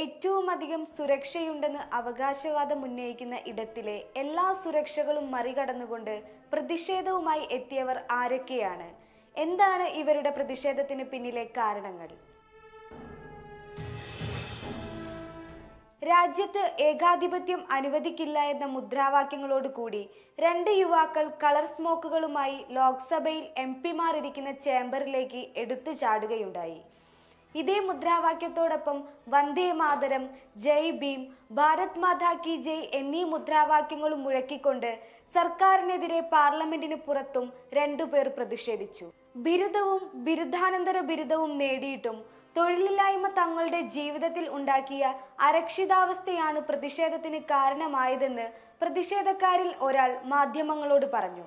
ഏറ്റവും അധികം സുരക്ഷയുണ്ടെന്ന് അവകാശവാദം ഉന്നയിക്കുന്ന ഇടത്തിലെ എല്ലാ സുരക്ഷകളും മറികടന്നുകൊണ്ട് പ്രതിഷേധവുമായി എത്തിയവർ ആരൊക്കെയാണ്? എന്താണ് ഇവരുടെ പ്രതിഷേധത്തിന് പിന്നിലെ കാരണങ്ങൾ? രാജ്യത്ത് ഏകാധിപത്യം അനുവദിക്കില്ല എന്ന മുദ്രാവാക്യങ്ങളോട് കൂടി രണ്ട് യുവാക്കൾ കളർ സ്മോക്കുകളുമായി ലോക്സഭയിൽ എം പിമാർ ഇരിക്കുന്ന ചേംബറിലേക്ക് എടുത്തു ചാടുകയുണ്ടായി. ഇതേ മുദ്രാവാക്യത്തോടൊപ്പം വന്ദേ മാതരം ജയ് ഭീം ഭാരത് മാതാ കി ജയ് എന്നീ മുദ്രാവാക്യങ്ങളും മുഴക്കിക്കൊണ്ട് സർക്കാരിനെതിരെ പാർലമെന്റിന് പുറത്തും രണ്ടുപേർ പ്രതിഷേധിച്ചു. ബിരുദവും ബിരുദാനന്തര ബിരുദവും നേടിയിട്ടും തൊഴിലില്ലായ്മ തങ്ങളുടെ ജീവിതത്തിൽ ഉണ്ടാക്കിയ അരക്ഷിതാവസ്ഥയാണ് പ്രതിഷേധത്തിന് കാരണമായതെന്ന് പ്രതിഷേധക്കാരിൽ ഒരാൾ മാധ്യമങ്ങളോട് പറഞ്ഞു.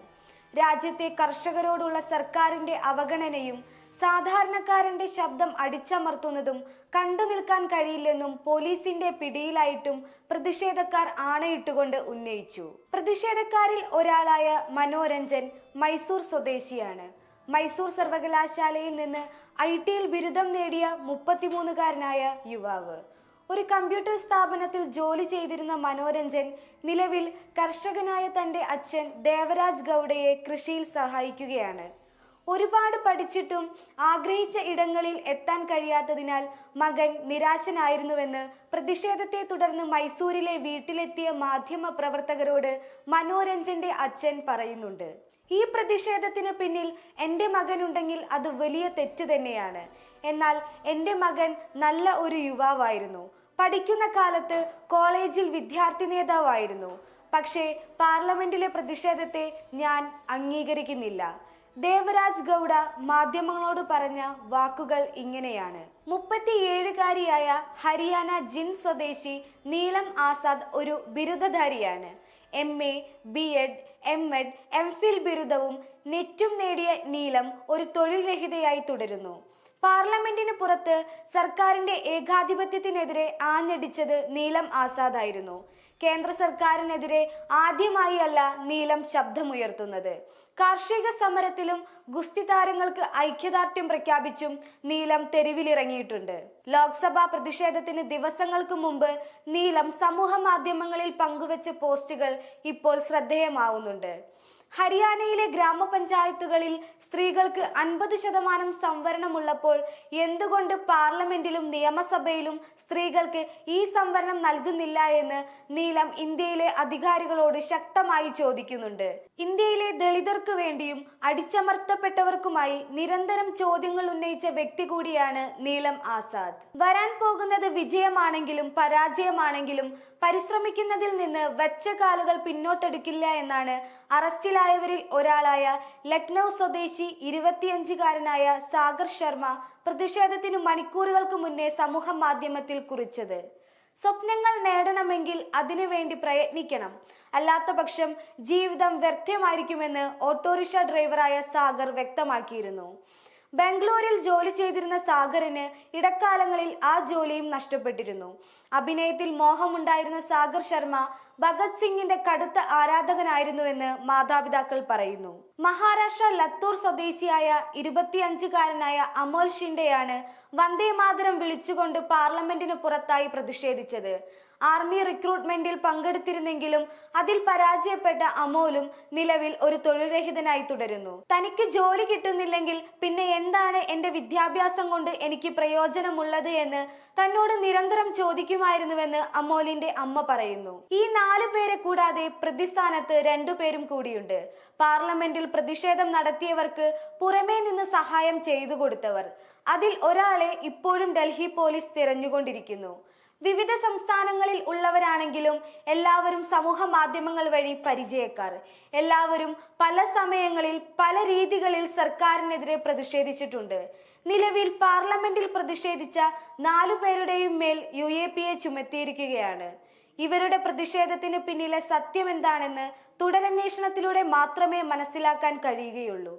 രാജ്യത്തെ കർഷകരോടുള്ള സർക്കാരിന്റെ അവഗണനയും സാധാരണക്കാരന്റെ ശബ്ദം അടിച്ചമർത്തുന്നതും കണ്ടു നിൽക്കാൻ കഴിയില്ലെന്നും പോലീസിന്റെ പിടിയിലായിട്ടും പ്രതിഷേധക്കാർ ആണയിട്ടുകൊണ്ട് ഉന്നയിച്ചു. പ്രതിഷേധക്കാരിൽ ഒരാളായ മനോരഞ്ജൻ മൈസൂർ സ്വദേശിയാണ്. മൈസൂർ സർവകലാശാലയിൽ നിന്ന് ഐ ടിയിൽ ബിരുദം നേടിയ മുപ്പത്തിമൂന്നുകാരനായ യുവാവ്. ഒരു കമ്പ്യൂട്ടർ സ്ഥാപനത്തിൽ ജോലി ചെയ്തിരുന്ന മനോരഞ്ജൻ നിലവിൽ കർഷകനായ തന്റെ അച്ഛൻ ദേവരാജ് ഗൗഡയെ കൃഷിയിൽ സഹായിക്കുകയാണ്. ഒരുപാട് പഠിച്ചിട്ടും ആഗ്രഹിച്ച ഇടങ്ങളിൽ എത്താൻ കഴിയാത്തതിനാൽ മകൻ നിരാശനായിരുന്നുവെന്ന് പ്രതിഷേധത്തെ തുടർന്ന് മൈസൂരിലെ വീട്ടിലെത്തിയ മാധ്യമ പ്രവർത്തകരോട് മനോരഞ്ജന്റെ അച്ഛൻ പറയുന്നുണ്ട്. ഈ പ്രതിഷേധത്തിന് പിന്നിൽ എന്റെ മകനുണ്ടെങ്കിൽ അത് വലിയ തെറ്റ് തന്നെയാണ്. എന്നാൽ എന്റെ മകൻ നല്ല ഒരു യുവാവായിരുന്നു. പഠിക്കുന്ന കാലത്ത് കോളേജിൽ വിദ്യാർത്ഥി നേതാവായിരുന്നു. പക്ഷേ പാർലമെന്റിലെ പ്രതിഷേധത്തെ ഞാൻ അംഗീകരിക്കുന്നില്ല. ദേവരാജ് ഗൗഡ മാധ്യമങ്ങളോട് പറഞ്ഞ വാക്കുകൾ ഇങ്ങനെയാണ്. മുപ്പത്തിയേഴുകാരിയായ ഹരിയാന ജിൻ സ്വദേശി നീലം ആസാദ് ഒരു ബിരുദധാരിയാണ്. M A B Ed M Ed M Phil ബിരുദവും നെറ്റും നേടിയ നീലം ഒരു തൊഴിൽ രഹിതയായി തുടരുന്നു. പാർലമെന്റിന് പുറത്ത് സർക്കാരിന്റെ ഏകാധിപത്യത്തിനെതിരെ ആഞ്ഞടിച്ചത് നീലം ആസാദായിരുന്നു. കേന്ദ്ര സർക്കാരിനെതിരെ ആദ്യമായി അല്ല നീലം ശബ്ദമുയർത്തുന്നത്. കാർഷിക സമരത്തിലും ഗുസ്തി താരങ്ങൾക്ക് ഐക്യദാർഢ്യം പ്രഖ്യാപിച്ചും നീലം തെരുവിലിറങ്ങിയിട്ടുണ്ട്. ലോക്സഭാ പ്രതിഷേധത്തിന് ദിവസങ്ങൾക്ക് മുമ്പ് നീലം സമൂഹ മാധ്യമങ്ങളിൽ പങ്കുവച്ച പോസ്റ്റുകൾ ഇപ്പോൾ ശ്രദ്ധേയമാവുന്നുണ്ട്. ഹരിയാനയിലെ ഗ്രാമപഞ്ചായത്തുകളിൽ സ്ത്രീകൾക്ക് അൻപത് ശതമാനം സംവരണമുള്ളപ്പോൾ എന്തുകൊണ്ട് പാർലമെന്റിലും നിയമസഭയിലും സ്ത്രീകൾക്ക് ഈ സംവരണം നൽകുന്നില്ല എന്ന് നീലം ഇന്ത്യയിലെ അധികാരികളോട് ശക്തമായി ചോദിക്കുന്നുണ്ട്. ഇന്ത്യയിലെ ദളിതർക്ക് വേണ്ടിയും അടിച്ചമർത്തപ്പെട്ടവർക്കുമായി നിരന്തരം ചോദ്യങ്ങൾ ഉന്നയിച്ച വ്യക്തി കൂടിയാണ് നീലം ആസാദ്. വരാൻ പോകുന്നത് വിജയമാണെങ്കിലും പരാജയമാണെങ്കിലും പരിശ്രമിക്കുന്നതിൽ നിന്ന് വെച്ച കാലുകൾ പിന്നോട്ടെടുക്കില്ല എന്നാണ് അറസ്റ്റിലായവരിൽ ഒരാളായ ലക്നൗ സ്വദേശി ഇരുപത്തിയഞ്ചുകാരനായ സാഗർ ശർമ്മ പ്രതിഷേധത്തിനു മണിക്കൂറുകൾക്ക് മുന്നേ സമൂഹ മാധ്യമത്തിൽ കുറിച്ചത്. സ്വപ്നങ്ങൾ നേടണമെങ്കിൽ അതിനുവേണ്ടി പ്രയത്നിക്കണം. അല്ലാത്ത പക്ഷം ജീവിതം വ്യർത്ഥമായിരിക്കുമെന്ന് ഓട്ടോറിക്ഷ ഡ്രൈവറായ സാഗർ വ്യക്തമാക്കിയിരുന്നു. ബാംഗ്ലൂരിൽ ജോലി ചെയ്തിരുന്ന സാഗറിന് ഇടക്കാലങ്ങളിൽ ആ ജോലിയും നഷ്ടപ്പെട്ടിരുന്നു. അഭിനയത്തിൽ മോഹമുണ്ടായിരുന്ന സാഗർ ശർമ്മ ഭഗത് സിംഗിന്റെ കടുത്ത ആരാധകനായിരുന്നുവെന്ന് മാതാപിതാക്കൾ പറയുന്നു. മഹാരാഷ്ട്ര ലത്തൂർ സ്വദേശിയായ ഇരുപത്തിയഞ്ചുകാരനായ അമോൽ ഷിൻഡെയാണ് വന്ദേ മാതരം വിളിച്ചുകൊണ്ട് പാർലമെന്റിന് പുറത്തായി പ്രതിഷേധിച്ചത്. ആർമി റിക്രൂട്ട്മെന്റിൽ പങ്കെടുത്തിരുന്നെങ്കിലും അതിൽ പരാജയപ്പെട്ട അമോലും നിലവിൽ ഒരു തൊഴിൽരഹിതനായി തുടരുന്നു. തനിക്ക് ജോലി കിട്ടുന്നില്ലെങ്കിൽ പിന്നെ എന്താണ് എന്റെ വിദ്യാഭ്യാസം കൊണ്ട് എനിക്ക് പ്രയോജനമുള്ളത് എന്ന് തന്നോട് നിരന്തരം ചോദിക്കുമായിരുന്നുവെന്ന് അമോലിന്റെ അമ്മ പറയുന്നു. ഈ നാലു പേരെ കൂടാതെ പ്രതിസ്ഥാനത്ത് രണ്ടുപേരും കൂടിയുണ്ട്. പാർലമെന്റിൽ പ്രതിഷേധം നടത്തിയവർക്ക് പുറമേ നിന്ന് സഹായം ചെയ്തു കൊടുത്തവർ. അതിൽ ഒരാളെ ഇപ്പോഴും ഡൽഹി പോലീസ് തിരഞ്ഞുകൊണ്ടിരിക്കുന്നു. വിവിധ സംസ്ഥാനങ്ങളിൽ ഉള്ളവരാണെങ്കിലും എല്ലാവരും സമൂഹ മാധ്യമങ്ങൾ വഴി പരിചയക്കാർ. എല്ലാവരും പല സമയങ്ങളിൽ പല രീതികളിൽ സർക്കാരിനെതിരെ പ്രതിഷേധിച്ചിട്ടുണ്ട്. നിലവിൽ പാർലമെന്റിൽ പ്രതിഷേധിച്ച നാലു പേരുടെയും മേൽ യു എ പി എ ചുമത്തിയിരിക്കുകയാണ്. ഇവരുടെ പ്രതിഷേധത്തിന് പിന്നിലെ സത്യം എന്താണെന്ന് തുടരന്വേഷണത്തിലൂടെ മാത്രമേ മനസ്സിലാക്കാൻ കഴിയുകയുള്ളൂ.